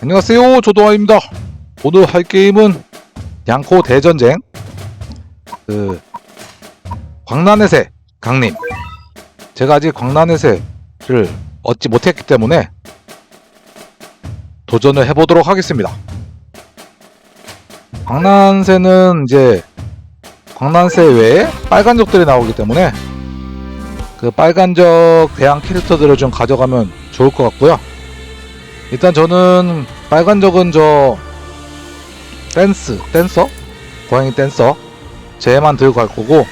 안녕하세요 조도아입니다. 오늘 할 게임은 양코 대전쟁. 그 광란의 새 강림. 제가 아직 광란의 새를 얻지 못했기 때문에 도전을 해보도록 하겠습니다. 광란새는 이제 광란새 외에 빨간적들이 나오기 때문에 그 빨간적 대항 캐릭터들을 좀 가져가면 좋을 것 같고요 일단 저는 빨간 적은 저 댄스 댄서 고양이 댄서 쟤만 들고 갈 거고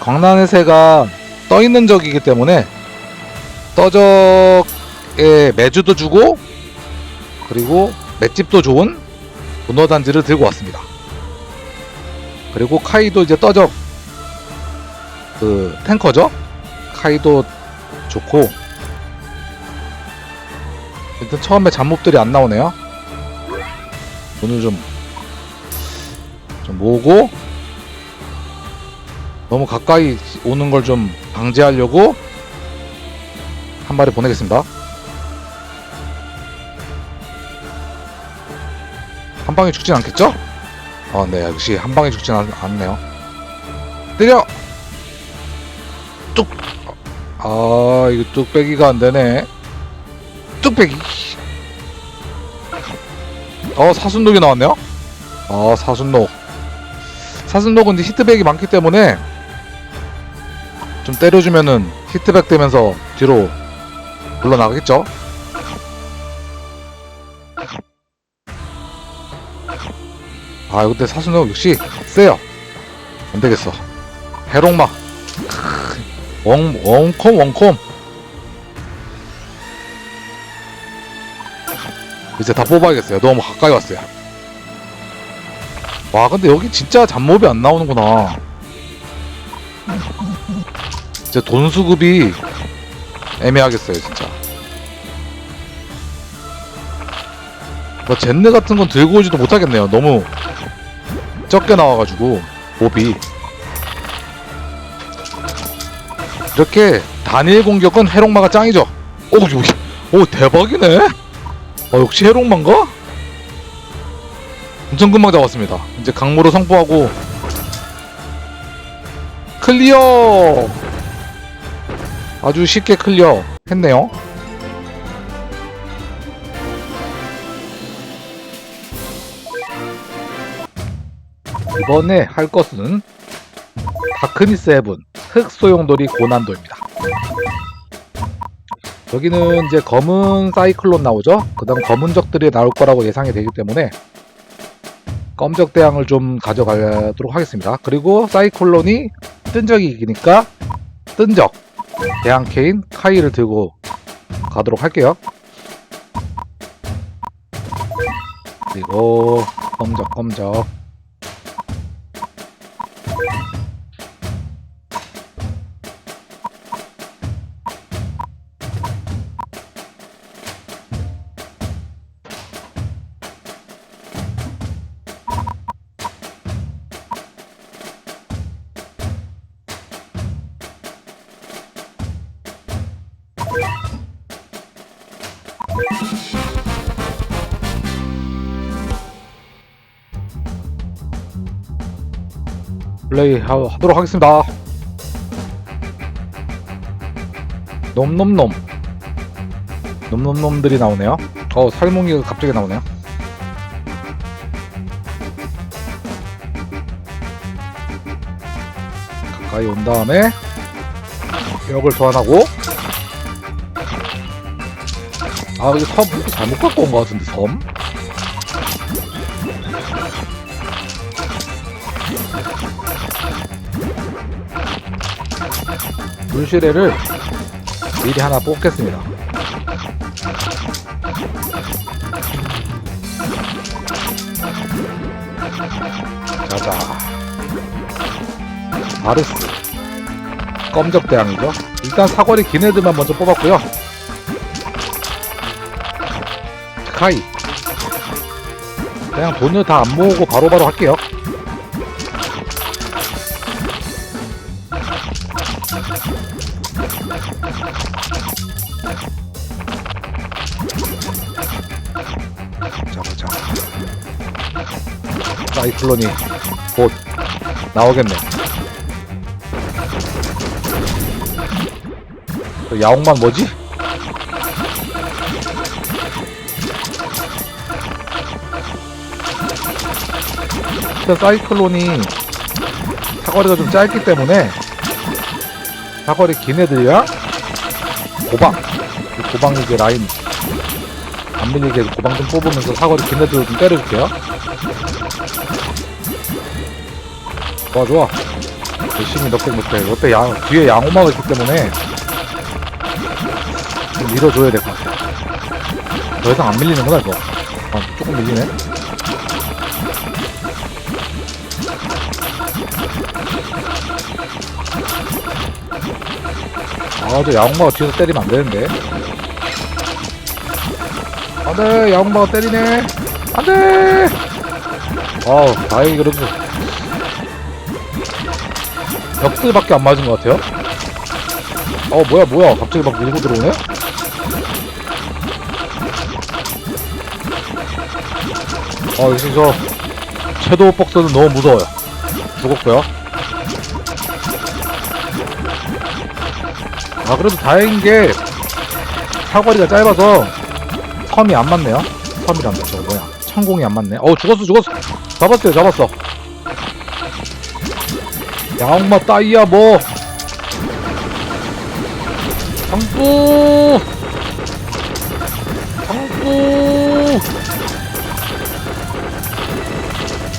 광란의 새가 떠 있는 적이기 때문에 떠적에 매주도 주고 그리고 맷집도 좋은 문어 단지를 들고 왔습니다. 그리고 카이도 이제 떠적 그 탱커죠. 카이도 좋고 일단 처음에 잡몹들이 안 나오네요. 오늘 좀, 좀 모으고, 너무 가까이 오는 걸 좀 방지하려고 한 마리 보내겠습니다. 한 방에 죽진 않겠죠? 아, 네, 역시 한 방에 죽진 않, 않네요. 때려! 뚝! 아, 이거 뚝배기가 안 되네. 뚝배기. 어 사순독이 나왔네요. 어 사순독. 사순독은 이제 히트백이 많기 때문에 좀 때려주면은 히트백 되면서 뒤로 물러나겠죠. 아 근데 사순독 역시 세요. 안 되겠어. 해롱마. 원 원콤 원콤. 이제 다 뽑아야겠어요. 너무 가까이 왔어요. 와, 근데 여기 진짜 잡몹이 안 나오는구나. 진짜 돈 수급이 애매하겠어요, 진짜. 뭐 젠느 같은 건 들고 오지도 못하겠네요. 너무 적게 나와가지고 몹이 이렇게 단일 공격은 해롱마가 짱이죠. 오, 여기, 오 대박이네. 어, 역시 해롱만가? 엄청 금방 잡았습니다. 이제 강무로 성부하고 클리어! 아주 쉽게 클리어 했네요. 이번에 할 것은 다크니스 헤븐 흑소용돌이 고난도입니다. 여기는 이제 검은 사이클론 나오죠. 그 다음 검은 적들이 나올 거라고 예상이 되기 때문에 검적 대항을 좀 가져가도록 하겠습니다. 그리고 사이클론이 뜬 적이 이기니까 뜬적 대항 케인 카이를 들고 가도록 할게요. 그리고 검적 검적 플레이 하, 하도록 하겠습니다. 놈놈놈 놈놈놈들이 나오네요. 어 살몽이가 갑자기 나오네요. 가까이 온 다음에 역을 소환하고 아 이거 섬 잘못 갖고 온것 같은데 섬 물시레를 미리 하나 뽑겠습니다. 자자. 바르스. 껌적대왕이죠. 일단 사거리 긴 애들만 먼저 뽑았고요. 스카이. 그냥 돈을 다 안 모으고 바로바로 할게요. 사이클론이 곧 나오겠네. 그 야옹만 뭐지? 그 사이클론이 사거리가 좀 짧기 때문에 사거리 긴 애들이야? 고방. 이 고방 이제 라인 안 밀리게 고방 좀 뽑으면서 사거리 긴 애들 좀 때려줄게요. 좋아 좋아. 열심히 넉백 못해 옆에 양 뒤에 양호마가 있기 때문에 좀 밀어줘야 될 것 같아. 더 이상 안 밀리는구나 이거. 아, 조금 밀리네 아, 저 야옹마가 뒤에서 때리면 안 되는데. 안 돼, 야옹마가 때리네. 안 돼! 아우, 다행히 그래도. 벽들밖에 안 맞은 것 같아요. 어, 뭐야, 뭐야. 갑자기 막 밀고 들어오네? 어, 역시 저, 섀도우 박스는 너무 무서워요. 죽었고요. 아 그래도 다행인 게 사거리가 짧아서 섬이 안 맞네요. 섬이란다 저거 뭐야. 창공이 안 맞네. 어 죽었어 죽었어. 잡았어요 잡았어. 야옹마 따이야 뭐. 방구 방구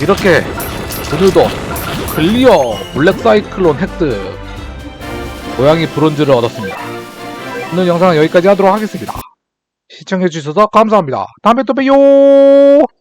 이렇게 오늘도 클리어 블랙 사이클론 획득 고양이 브론즈를 얻었습니다. 오늘 영상은 여기까지 하도록 하겠습니다. 시청해주셔서 감사합니다. 다음에 또 봬요!